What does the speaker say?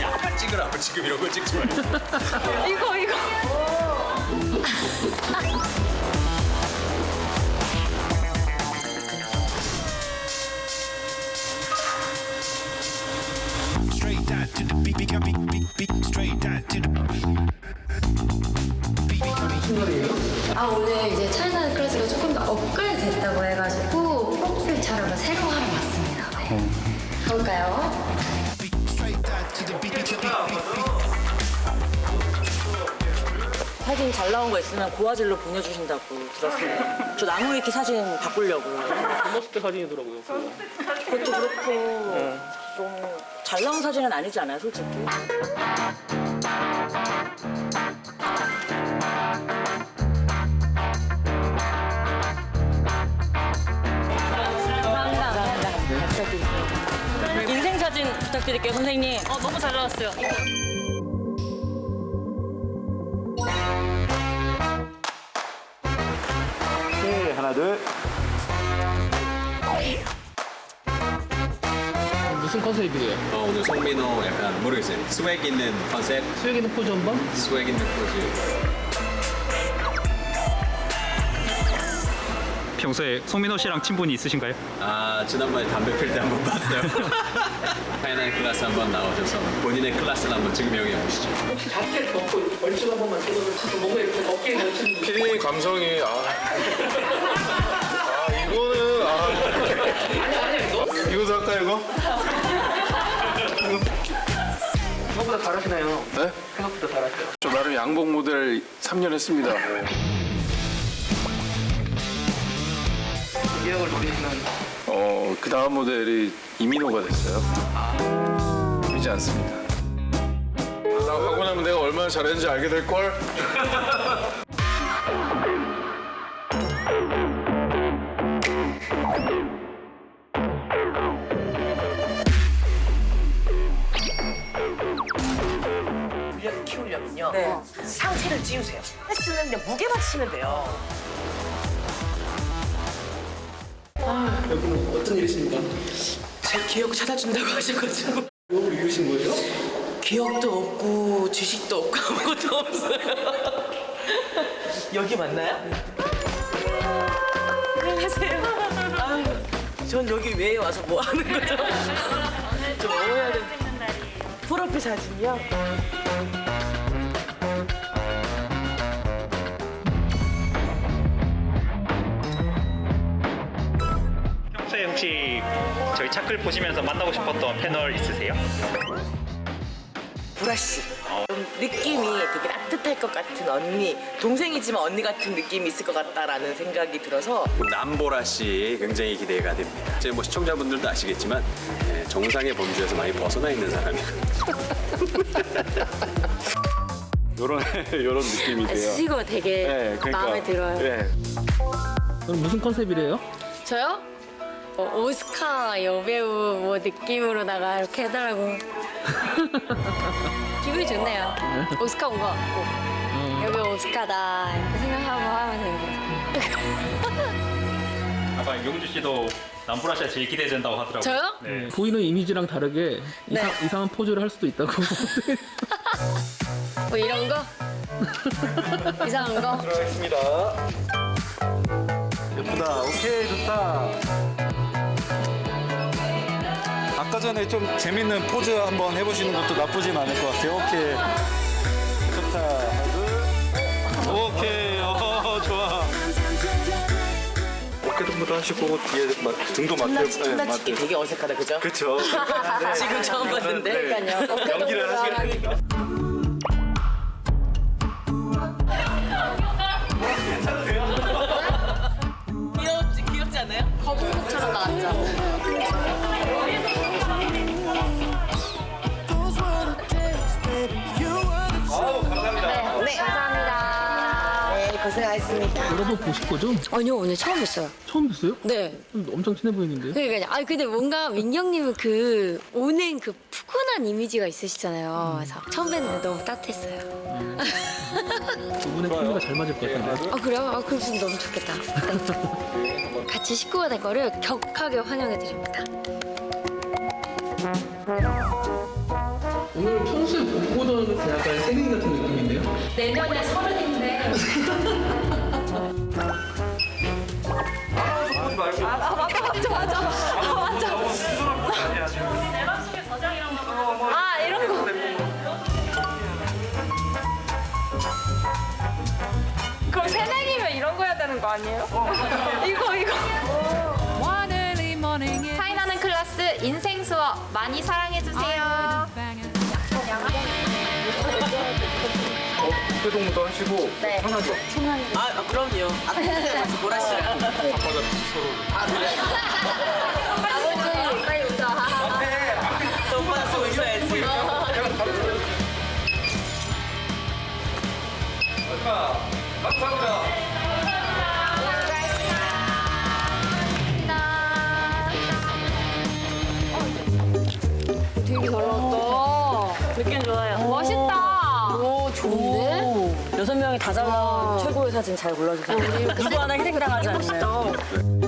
야, 아빠 찍으라고 지금 이런 거 찍지 말고. 이거 이거. Straight down to the beat, beat, beat, beat, beat, straight down to the beat, beat, beat. 아 오늘 이제 차이나 클래스가 조금 더 업그레이드 됐다고 해가지고 프로필 촬영을 새로 하러 왔습니다. 네. beat, beat. 사진 잘 나온 거 있으면 고화질로 보내주신다고 들었어요. 저 나무 위키 사진 바꾸려고요. 때 사진이더라고요. 그것도 그렇고 좀 잘 나온 사진은 아니지 않아요, 솔직히? 부탁드릴게요, 선생님. 어, 너무 잘 나왔어요. 네, 하나 둘. 무슨 컨셉이에요? 어, 오늘 송민호 약간 모르겠어요. 스웩 있는 컨셉, 수혁 있는 포즈 한 번? 스웩 있는 포즈. 평소에 송민호 씨랑 친분이 있으신가요? 아 지난번에 담배 필 때 한번 봤어요. 파이널 클래스 한번 나오셔서 본인의 클래스를 한번 증명해 보시죠. 피디님 감성이 아. 아 이거는 아. 이거도 할까 이거? 생각보다 잘하시나요? 네? 생각보다 잘하세요. 저 나름 양복 모델 3년 했습니다. 기억을 노리시는 어, 그 다음 모델이 이민호가 됐어요. 보이지 않습니다. 나 하고 나면 내가 얼마나 잘했는지 알게 될 걸. 분량을 키우려면요. 네. 상체를 찌우세요. 헬스는 그냥 무게만 치면 돼요. 여기는 어떤 일이십니까? 제 기억 찾아준다고 하셔가지고 욕을 이으신 거죠? 기억도 없고 지식도 없고 아무것도 없어요. 여기 맞나요? 안녕하세요. 아유, 전 여기 왜 와서 뭐 하는 거죠? 저뭐 해야 돼? 프로필 사진이요? 혹시 저희 차클 보시면서 만나고 싶었던 패널 있으세요? 브라씨. 좀 느낌이 되게 따뜻할 것 같은 언니, 동생이지만 언니 같은 느낌이 있을 것 같다라는 생각이 들어서 남보라 씨 굉장히 기대가 됩니다. 이제 뭐 시청자분들도 아시겠지만 예, 정상의 범주에서 많이 벗어나 있는 사람이거든요. 요런 요런 느낌이세요. 시고 되게 네, 그러니까, 마음에 들어요. 네. 오늘 무슨 컨셉이래요? 저요? 어, 오스카 여배우 뭐 느낌으로다가 이렇게 해달라고. 기분이 좋네요. 오스카 온 것 같고. 여기 오스카다 이렇게 생각하고 하면 되는 거죠. 아까 용주 씨도 남보라 씨가 제일 기대된다고 하더라고요. 저요? 네. 보이는 이미지랑 다르게 네. 이상, 이상한 포즈를 할 수도 있다고. 뭐 이런 거? 이상한 거? 들어가겠습니다. 예쁘다. 오케이 좋다. 아까 전에 좀 재밌는 포즈 한번 해보시는 것도 나쁘진 않을 것 같아요. 오케이. 좋다. 오케이. 어, 좋아. 어깨동무도 하시고 뒤에 막 등도 맞대고. 춤나 찍기 되게 어색하다, 그죠? 그렇죠. 지금 처음 봤는데. 그러니까요. 연기를 하시니까. 감사합니다. 네, 여러분 보실 거죠? 아니요, 오늘 처음 뵀어요. 처음 뵀어요? 네. 좀 엄청 친해 보이는데요? 그러니까 아 근데 뭔가 민경님은 그 오는 그 푸근한 이미지가 있으시잖아요. 그래서 처음 뵀는데 너무 따뜻했어요. 두 분의 케미가 잘 맞을 것 같은데. 아 그래요? 아 그럼 진짜 너무 좋겠다. 네. 같이 식구가 된 거를 격하게 환영해 드립니다. 그 약간 새내기 같은 느낌인데요? 내년에 서른인데 아 이런 거 그럼 새내기면 이런 거 해야 되는 거 아니에요? 이거 이거. 차이나는 클래스 인생 수업 많이 사랑해 주세요. 회동도 하시고 아, 아, 그럼요. 아까 선생님한테 보라 씨랑. 아버지 빨리 오자. 또 오빠 쓰고 있어야지. 감사합니다. 되게 잘 나왔다. 느낌 좋아요. 멋있다. 오 좋은데? 여섯 명이 다잘 나온 최고의 사진 잘 골라주세요. 누구 하나 희생당하지 않나요?